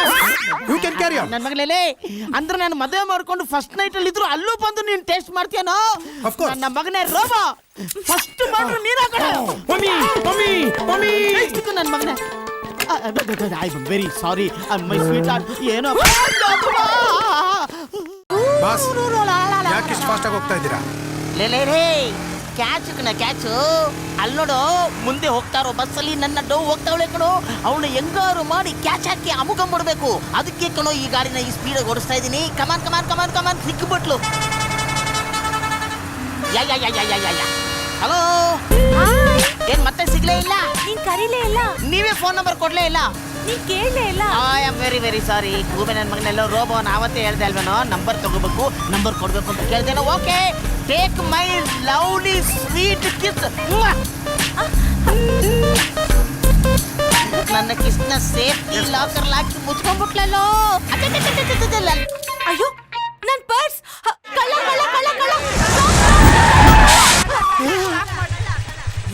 you can carry on ನನ್ನ ಮಗಳೇ ಅಂದ್ರೆ ನಾನು ಮದುವೆ ಮಾಡ್ಕೊಂಡು ಫಸ್ಟ್ ನೈಟ್ ಅಲ್ಲಿ ಇದ್ರು ಅಲ್ಲೂ ಬಂದು ನೀನು ಟೇಸ್ಟ್ ಮಾಡ್ತೀಯನೋ Of course. ನನ್ನ ಮಗನೇ ರೋಬೋ. ಫಸ್ಟ್ ಮಾಡ್ರು ನೀನ್ ಮಮ್ಮಿ ಮಮ್ಮಿ ಮಮ್ಮಿ. ನನ್ನ ಮಗನೇ. I am very sorry my sweet ಏನೋ ಬಾಸ್ ಯಾಕೆ ಇಷ್ಟು ಫಾಸ್ಟ್ ಆಗಿ ಹೋಗ್ತಾ ಇದ್ದೀರಾ? ಲೇ ಲೇ ರೇ ಕ್ಯಾಚ್ ಕಣ ಕ್ಯಾಚು ಅಲ್ಲಿ ನೋಡು ಮುಂದೆ ಹೋಗ್ತಾರೋ ಬಸ್ಸಲ್ಲಿ ನನ್ನ ಡೋ ಹೋಗ್ತಾವಳೆ ಕಣೋ. ಅವಳು ಹೆಂಗಾರು ಮಾಡಿ ಕ್ಯಾಚ್ ಹಾಕಿ ಅಮುಗ ಮಾಡಬೇಕು. ಅದಕ್ಕೆ ಕಣೋ ಈ ಗಾಡಿನ ಈ ಸ್ಪೀಡ್ ಓಡಿಸ್ತಾ ಇದ್ದೀನಿ. Come on come on come on come on ಸಿಕ್ಕಿಬಿಟ್ಲು ಯಾ ಯಾ ಯಾ ಯಾ ಯಾ ಯಾ ಯಾ. ಹಲೋ ಏನ್ ಮತ್ತೆ ಸಿಗ್ಲೇ ಇಲ್ಲ? ನೀನ್ ಕರೀಲೇ ಇಲ್ಲ. ನೀವೇ ಫೋನ್ ನಂಬರ್ ಕೊಡ್ಲೇ ಇಲ್ಲ? ನೀನ್ ಕೇಳಲೇ ಇಲ್ಲ. I am very very sorry ಗೂಬೆ ನನ್ನ ಮಗನೆಲ್ಲ ರೋಬೋ ಆವತ್ತೇ ಹೇಳ್ದೆ ಅಲ್ವೇನೋ ನಂಬರ್ ತಗೋಬೇಕು ನಂಬರ್ ಕೊಡಬೇಕು ಅಂತ ಕೇಳ್ದೇನೋ okay take my lovely sweet kiss ನನ್ನ ಕಿಸ್ನ ಸೇಫ್ಟಿ ಲಾಕರ್ ಲಾಕಿ ಮುಚ್ಕೊಂಡ್ಬಿಟ್ಲಲ್ಲೋ. ಅಯ್ಯೋ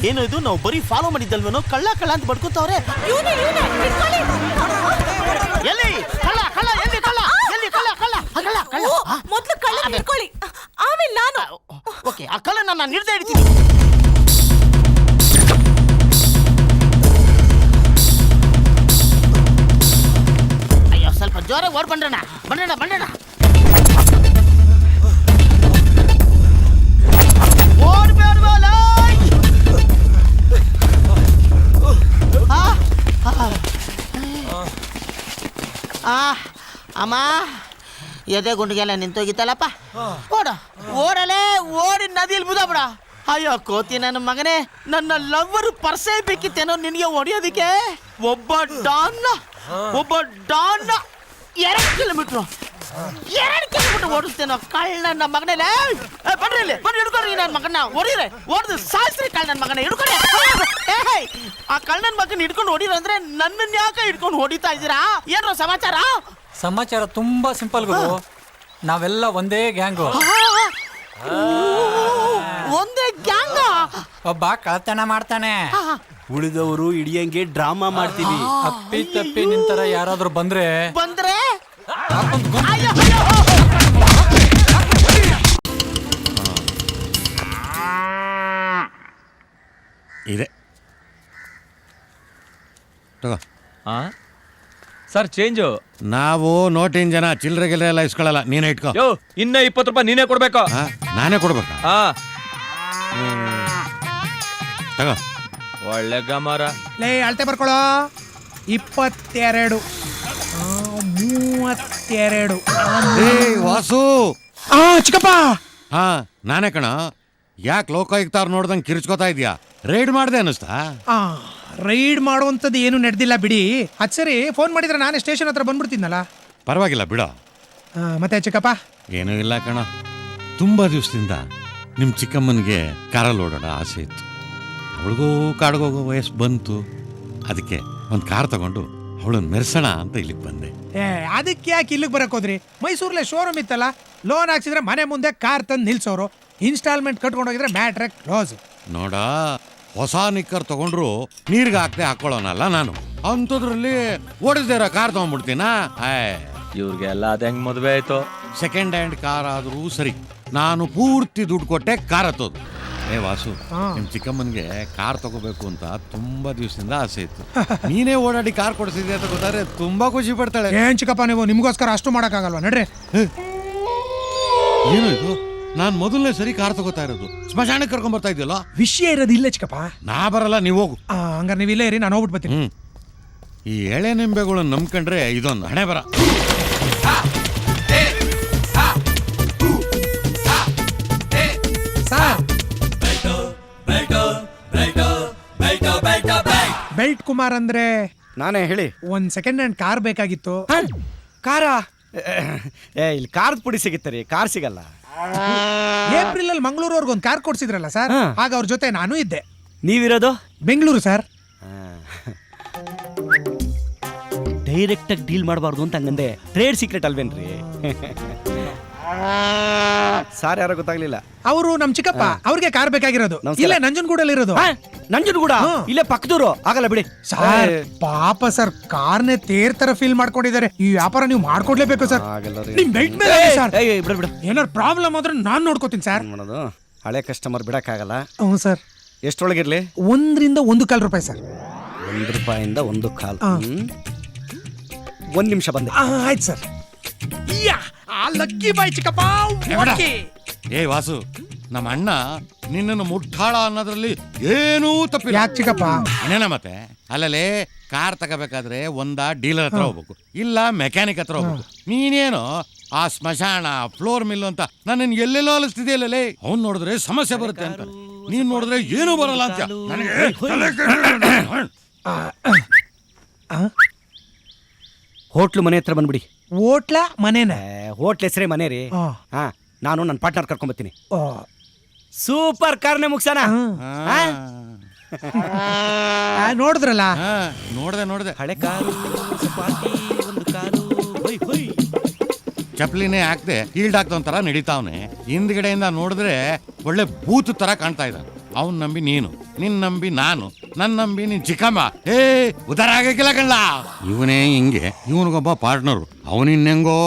ಏನು ಇದು? ನಾವು ಬರೀ ಫಾಲೋ ಮಾಡಿದ್ದಲ್ವೇನೋ? ಕಳ್ಳ ಕಳ್ಳ ಅಂತ ಬಡ್ಕೋತಾವ್ರೆ. ಎಲ್ಲಿ? ಕಳ್ಳ ಕಳ್ಳ ಎಲ್ಲಿ ಕಳ್ಳ? ಎಲ್ಲಿ ಕಳ್ಳ ಕಳ್ಳ? ಕಳ್ಳ ಕಳ್ಳ. ಮೊದಲು ಕಳ್ಳ ಹಿಡ್ಕೊಳ್ಳಿ. ಆಮೇಲೆ ನಾನು. ಓಕೆ ಆ ಕಳ್ಳನ ನಾನು ಹಿಡ್ದೆ ಹಿಡಿತೀನಿ ಅಯ್ಯೋ ಸ್ವಲ್ಪ ಜೋರಾಗಿ ಓಡ್ ಬಂಡಣ ಬಂಡಣ ಬಂಡಣ ಎದೆ ಗುಂಡಿಗೆಲ್ಲ ನಿಂತೋಗಿತ್ತಲ್ಲಪ್ಪ. ಓಡ ಓಡಲೇ ಓಡಿ ನದಿಯಲ್ಲಿ ಮುದಾಬಡ ಅಯ್ಯೋ ಕೋತಿ ನನ್ನ ಮಗನೇ ನನ್ನ ಲವ್ವರ್ ಪರ್ಸೆ ಬೇಕಿತ್ತೇನೋ ನಿನಗೆ ಹೊಡಿಯೋದಕ್ಕೆ? ಒಬ್ಬ ಡಾನ್ನ ಒಬ್ಬ ಡಾನ್ನ ಎರಡು ಕಿಲೋಮೀಟ್ರು. ಎರಡು ಕಿಲೋಮೀಟರ್ ಓಡಿಸ್ತೇನೋ ಕಳ್ಳ ನನ್ನ ಮಗನೇ. ಬನ್ರಿ ಇಲ್ಲಿ ಬನ್ನಿ ಹಿಡ್ಕೊಡ್ರಿ ನನ್ನ ಮಗನ ಹೊಡಿರೆ ಹೊಡೆದು ಸಾಯಿಸ್ರಿ ಕಳ್ಳ ನನ್ನ ಮಗನ ಹಿಡ್ಕೊಡಿ ಏಯ್, ಆ ಕಳ್ಳನ ಮಗನ ಹಿಡ್ಕೊಂಡು ಹೊಡಿರ ಅಂದ್ರೆ ನನ್ನನ್ನ ಯಾಕೆ ಹಿಡ್ಕೊಂಡು ಹೊಡಿತಾ ಇದ್ದೀರಾ? ಏನೋ ಸಮಾಚಾರ? ಸಮಾಚಾರ ತುಂಬಾ ಸಿಂಪಲ್ ಗುರು. ನಾವೆಲ್ಲ ಒಂದೇ ಗ್ಯಾಂಗು. ಒಂದೇ ಗ್ಯಾಂಗ? ಒಬ್ಬ ಕಳ್ತನ ಮಾಡ್ತಾನೆ. ಉಳಿದವರು ಹಿಡಿಯಂಗೆ ಡ್ರಾಮಾ ಮಾಡ್ತೀವಿ. ಅಪ್ಪಿ ತಪ್ಪಿ ನಿಂತರ ಯಾರಾದ್ರೂ ಬಂದ್ರೆ. ಬಂದ್ರೆ? ಇದೆ ತಗೋ. ಸರ್ ಚೇಂಜು ನಾವು ನೋಟಿನ ಜನ ಚಿಲ್ಲರೆ ಗಿಲ್ಲರೆ ಎಲ್ಲ ಇಸ್ಕೊಳ್ಳಲ್ಲ ನೀನೇ ಇಟ್ಕೋ. ಯೋ ಇನ್ನ ಇಪ್ಪತ್ತು ರೂಪಾಯಿ ನೀನೇ ಕೊಡ್ಬೇಕು. ಹಾ, ನಾನೇ ಕೊಡ್ಬೇಕಾ? ಹಾ. ತಗೋ. ಒಳ್ಳೆ ಗಮಾರ. ಲೇ ಅಳತೆ ಬರ್ಕೊಳ್ಳೋ ಇಪ್ಪತ್ತೆರಡು. ಆ, ಮೂವತ್ತೆರಡು. ಏ ವಾಸು. ಆ ಚಿಕ್ಕಪ್ಪ. ಹಾ ನಾನೇ ಕಣ. ಯಾಕೆ ಲೋಕಾಯುಕ್ತ ಅವ್ರು ನೋಡ್ದಂಗೆ ಕಿರ್ಚ್ಕೋತಾ ಇದೀಯಾ? ರೈಡ್ ಮಾಡಿದೆ ಅನ್ನಿಸ್ತಾ? ಆ. ರೈಡ್ ಮಾಡುವಂಥದ್ದು ಏನು ನಡೆದಿಲ್ಲ ಬಿಡಿ. ಅದು ಸರಿ ಫೋನ್ ಮಾಡಿದ್ರೆ ನಾನೇ ಸ್ಟೇಷನ್ ಹತ್ರ ಬಂದ್ಬಿಡ್ತೀನಲ್ಲ? ಪರವಾಗಿಲ್ಲ ಬಿಡ. ಆ, ಮತ್ತೆ ಚಿಕ್ಕಪ್ಪ? ಏನೂ ಇಲ್ಲ ಕಣ. ತುಂಬ ದಿವಸದಿಂದ ನಿಮ್ಮ ಚಿಕ್ಕಮ್ಮನಿಗೆ ಕಾರಲ್ಲಿ ಓಡೋಣ ಆಸೆ ಇತ್ತು. ಅವಳಿಗೂ ಕಾಡ್ಗೋಗೋ ವಯಸ್ಸು ಬಂತು. ಅದಕ್ಕೆ ಒಂದು ಕಾರ್ ತಗೊಂಡು ಅವಳನ್ನ ಮೆರೆಸೋಣ ಅಂತ ಇಲ್ಲಿಗೆ ಬಂದೆ. ಏ ಅದಕ್ಕೆ ಯಾಕೆ ಇಲ್ಲಿಗೆ ಬರಕ್ ಹೋದ್ರಿ? ಮೈಸೂರಲ್ಲೇ ಶೋರೂಮ್ ಇತ್ತಲ್ಲ? ಲೋನ್ ಹಾಕ್ಸಿದ್ರೆ ಮನೆ ಮುಂದೆ ಕಾರ್ ತಂದು ನಿಲ್ಸೋರು. ಇನ್ಸ್ಟಾಲ್ಮೆಂಟ್ ಕಟ್ಕೊಂಡು ಹೋಗಿದ್ರೆ ಮ್ಯಾಟ್ರೆ ಕ್ಲೋಸ್ ನೋಡ ಹೊಸ ನಿಕ್ಕರ್ ತಗೊಂಡ್ರು ನೀರ್ಗೆ ಹಾಕ್ದೆ ಹಾಕೊಳ್ಳೋನಲ್ಲ ನಾನು. ಅಂಥದ್ರಲ್ಲಿ ಓಡಿಸ್ದೇರ ಇರೋ ಕಾರ್ ತಗೊಂಡ್ಬಿಡ್ತೀನಾ? ಆಯ್ ಇವ್ರಿಗೆಲ್ಲ ಅದ ಹೆಂಗ್ ಮದ್ವೆ ಆಯ್ತು? ಸೆಕೆಂಡ್ ಹ್ಯಾಂಡ್ ಕಾರ್ ಆದರೂ ಸರಿ. ನಾನು ಪೂರ್ತಿ ದುಡ್ಡು ಕೊಟ್ಟೆ ಕಾರ್ ಹತ್ತೋದು. ಏ ವಾಸು ನಿಮ್ಮ ನಿಮ್ ಚಿಕ್ಕಮ್ಮನ್ಗೆ ಕಾರ್ ತಗೋಬೇಕು ಅಂತ ತುಂಬಾ ದಿವಸದಿಂದ ಆಸೆ ಇತ್ತು. ನೀನೇ ಓಡಾಡಿ ಕಾರ್ ಕೊಡಿಸಿದ್ಯಾ ಅಂತ ಗೊತ್ತಾದ್ರೆ ತುಂಬಾ ಖುಷಿ ಪಡ್ತಾಳೆ. ಏನ್ ಚಿಕ್ಕಪ್ಪ ನೀವು? ನಿಮ್ಗೋಸ್ಕರ ಅಷ್ಟು ಮಾಡಕ್ಕಾಗಲ್ವಾ? ನಡ್ರಿ. ಏನು ಇದು? ನಾನ್ ಮೊದಲನೇ ಸರಿ ಕಾರ್ ತಗೋತಾ ಇರೋದು. ಸ್ಮಶಾನಕ್ಕೆ ಕರ್ಕೊಂಡ್ ಬರ್ತಾ ಇದೆಯಲ್ಲ? ವಿಷಯ ಇರೋದು ಇಲ್ಲೇ ಚಿಕ್ಕಪ್ಪ. ನಾ ಬರಲ್ಲ ನೀವು ಹೋಗು. ಆ, ಹಂಗಾರೆ ನೀವು ಇಲ್ಲೇ ಇರಿ ನಾನು ಹೋಗ್ಬಿಟ್ಟು ಬರ್ತೀನಿ. ಹ್ಮ್. ಈ ಎಳೆ ನಿಂಬೆಗಳನ್ನ ನಂಬ್ಕೊಂಡ್ರೆ ಇದೊಂದು ಹಣೆ ಬರ. ಸರ್ ಬೆಲ್ಟ್ ಕುಮಾರ್ ಅಂದ್ರೆ ನಾನೇ ಹೇಳಿ. ಒಂದ್ ಸೆಕೆಂಡ್ ಹ್ಯಾಂಡ್ ಕಾರ್ ಬೇಕಾಗಿತ್ತು. ಕಾರ? ಏ ಇಲ್ಲಿ ಕಾರ್ದ ಪುಡಿ ಸಿಗುತ್ತೆ ರೀ? ಕಾರ್ ಸಿಗಲ್ಲ. ಏಪ್ರಿಲ್ ಅಲ್ಲಿ ಮಂಗಳೂರವ್ರಿಗೆ ಒಂದು ಕಾರ್ ಕೊಡ್ಸಿದ್ರಲ್ಲ ಸರ್ ಹಾಗ ಆಗ ಅವ್ರ ಜೊತೆ ನಾನು ಇದ್ದೆ. ನೀವಿರೋದು? ಬೆಂಗಳೂರು ಸರ್. ಡೈರೆಕ್ಟ್ ಆಗಿ ಡೀಲ್ ಮಾಡಬಾರ್ದು ಅಂತ ಹಂಗಂದೆ. ಟ್ರೇಡ್ ಸೀಕ್ರೆಟ್ ಅಲ್ವೇನ್ರಿ? ಸಾರ್ ಯಾರೋ ಗೊತ್ತಾಗ್ಲಿಲ್ಲ. ಅವರು ನಮ್ ಚಿಕ್ಕಪ್ಪ ಅವ್ರಿಗೆ ಕಾರ್ ಬೇಕಾಗಿರೋದು. ಇಲ್ಲ ಇಲ್ಲೇ ನಂಜನಗೂಡಲ್ಲಿ ಇರೋದು ನಂಜನಗೂಡ ಕೂಡ ಹಾ. ಇಲ್ಲೇ ಪಕ್ಕದೂರು. ಆಗಲ್ಲ ಬಿಡಿ. ಸರ್ ಪಾಪ ಸರ್ ಕಾರ್ನೆ ತೇರ್ ತರ ಫೀಲ್ ಮಾಡ್ಕೊಂಡಿದ್ದಾರೆ. ಈ ವ್ಯಾಪಾರ ನೀವು ಮಾಡ್ಕೊಡ್ಲೇಬೇಕು ಸರ್. ಆಗಲ್ಲ ರೀ. ನಿಮ್ ಬೆಲ್ಟ್ ಮೇಲೆ ಸರ್. ಏಯ್, ಏಯ್, ಬಿಡು ಬಿಡು. ಏನಾರು ಪ್ರಾಬ್ಲಮ್ ಆದ್ರೆ ನಾನ್ ನೋಡ್ಕೋತೀನಿ ಸರ್. ಏನ್ ಮಾಡೋದು? ಹಳೆ ಕಸ್ಟಮರ್ ಬಿಡಕ್ಕಾಗಲ್ಲ. ಹ್ಞೂ ಸರ್. ಎಷ್ಟೊಳಗಿರ್ಲಿ? ಒಂದರಿಂದ ಒಂದು ಕಾಲ್ ರೂಪಾಯಿ ಸರ್. ಒಂದ್ ರೂಪಾಯಿಂದ ಒಂದು ಕಾಲ್. ಹ್ಮ್. ಒಂದ್ ನಿಮಿಷ ಬಂದೆ. ಆಯ್ತು ಸರ್. ಯಾ! ಆ ಲಕ್ಕಿ ಬಾಯ್ ಚಿಕ್ಕಪ್ಪ ಎವಡ? ಓಕೆ. ಏ ವಾಸು ನಮ್ಮ ಅಣ್ಣ ನಿನ್ನನ್ನು ಮುಟ್ಟಾಳ ಅನ್ನೋದ್ರಲ್ಲಿ ಏನೂ ತಪ್ಪಿಲ್ಲ. ಯಾಕ್ ಚಿಕ್ಕಪ್ಪ? ಅಣ್ಣನ ಮತ್ತೆ. ಅಲ್ಲಲೇ ಕಾರ್ ತಗೋಬೇಕಾದ್ರೆ ಒಂದ ಡೀಲರ್ ಹತ್ರ ಹೋಗ್ಬೇಕು. ಇಲ್ಲ ಮೆಕ್ಯಾನಿಕ್ ಹತ್ರ ಹೋಗ್ಬೇಕು. ನೀನೇನು ಆ ಸ್ಮಶಾನ ಫ್ಲೋರ್ ಮಿಲ್ ಅಂತ ನನ್ನ ಎಲ್ಲೆಲ್ಲೋ ಅಲಿಸ್ತಿದೆಯಲ್ಲೇ ಅವ್ನ್ ನೋಡಿದ್ರೆ ಸಮಸ್ಯೆ ಬರುತ್ತೆ ಅಂತ. ನೀನ್ ನೋಡಿದ್ರೆ ಏನೂ ಬರಲ್ಲ ಅಂತ ನನಗೆ ತಲೆ ಕೆಟ್ಟು- ಹೋಟ್ಲು ಮನೆ ಹತ್ರ ಬಂದ್ಬಿಡಿ. ಹೋಟ್ಲ ಮನೇನ? ಹೋಟ್ಲ್ ಹೆಸರೇ ಮನೆ ರೀ. ಆ. ಹಾ ನಾನು ನನ್ನ ಪಾರ್ಟ್ನರ್ ಕರ್ಕೊಂಬತ್ತೀನಿ ಬರ್ತೀನಿ. ಸೂಪರ್ ಕಾರ್ನೆ ಮುಗ್ಸಣ ನೋಡಿದ್ರಲ್ಲ? ಹಾ, ನೋಡ್ದೆ ನೋಡ್ದೆ. ಹಳೆ ಕಾರು ಸಪಾಟಿ ಒಂದು ಕಾರು ಹೊಯ್ ಹೊಯ್. ಚಪ್ಲಿನೇ ಹಾಕ್ದೆ ಈಲ್ಡ್ ಹಾಕ್ದ ಒಂಥರ ನಡೀತಾವ್ನೆ ಹಿಂದ್ಗಡೆಯಿಂದ ನೋಡಿದ್ರೆ ಒಳ್ಳೆ ಬೂತ್ ತರ ಕಾಣ್ತಾ ಇದ್ದ ಅವ್ನ್ ನಂಬಿ ನೀನು, ನಿನ್ ನಂಬಿ ನಾನು ನನ್ನ ನಂಬಿ ನಿನ್ ಚಿಕ್ಕಮ್ಮ. ಏ ಉದಾರ ಆಗಕ್ಕಿಲ್ಲ ಕಣ್ಣ ಇವನೇ ಹಿಂಗೆ, ಇವನಿಗೊಬ್ಬ ಪಾರ್ಟ್ನರು, ಅವನಿನ್ನೆಂಗೋ